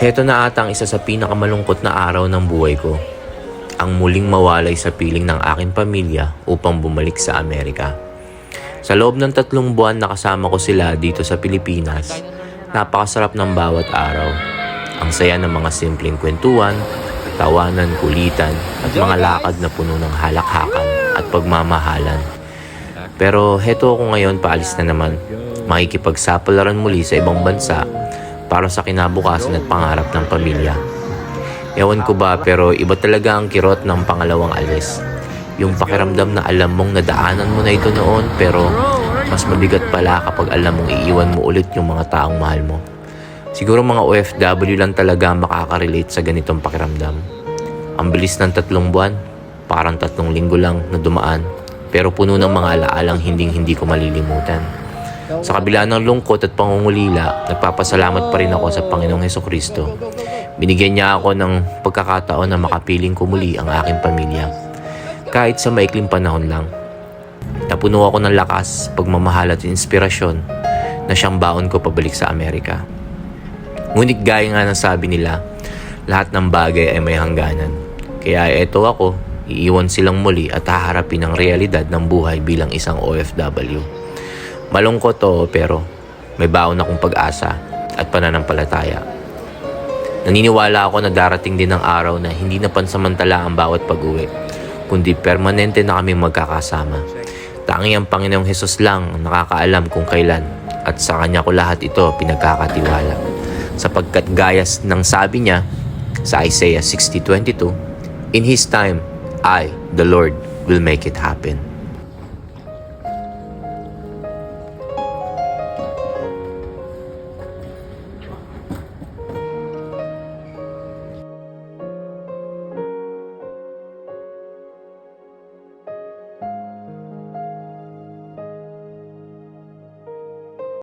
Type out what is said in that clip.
Heto na ata ang isa sa pinakamalungkot na araw ng buhay ko. Ang muling mawalay sa piling ng aking pamilya upang bumalik sa Amerika. Sa loob ng tatlong buwan nakasama ko sila dito sa Pilipinas, napakasarap ng bawat araw. Ang saya ng mga simpleng kwentuhan, tawanan, kulitan, at mga lakad na puno ng halakhakan at pagmamahalan. Pero heto ako ngayon paalis na naman. Makikipagsapalaran muli sa ibang bansa para sa kinabukasan at pangarap ng pamilya. Ewan ko ba pero iba talaga ang kirot ng pangalawang alis. Yung pakiramdam na alam mong nadaanan mo na ito noon pero mas mabigat pala kapag alam mong iiwan mo ulit yung mga taong mahal mo. Siguro mga OFW lang talaga makaka-relate sa ganitong pakiramdam. Ang bilis ng tatlong buwan, parang tatlong linggo lang na dumaan pero puno ng mga alaalang hinding hindi ko malilimutan. Sa kabila ng lungkot at pangungulila, nagpapasalamat pa rin ako sa Panginoong Heso Kristo. Binigyan niya ako ng pagkakataon na makapiling ko muli ang aking pamilya. Kahit sa maikling panahon lang. Napuno ako ng lakas, pagmamahal at inspirasyon na siyang baon ko pabalik sa Amerika. Ngunit gaya nga ng sabi nila, lahat ng bagay ay may hangganan. Kaya eto ako, iiwan silang muli at haharapin ang realidad ng buhay bilang isang OFW. Malungkot to pero may baon akong pag-asa at pananampalataya. Naniniwala ako na darating din ang araw na hindi na pansamantala ang bawat pag-uwi, kundi permanente na kami magkakasama. Tangi ang Panginoong Hesus lang ang nakakaalam kung kailan at sa Kanya ko lahat ito pinagkakatiwala. Sapagkat gayas ng sabi niya sa Isaiah 60.22, In His time, I, the Lord, will make it happen.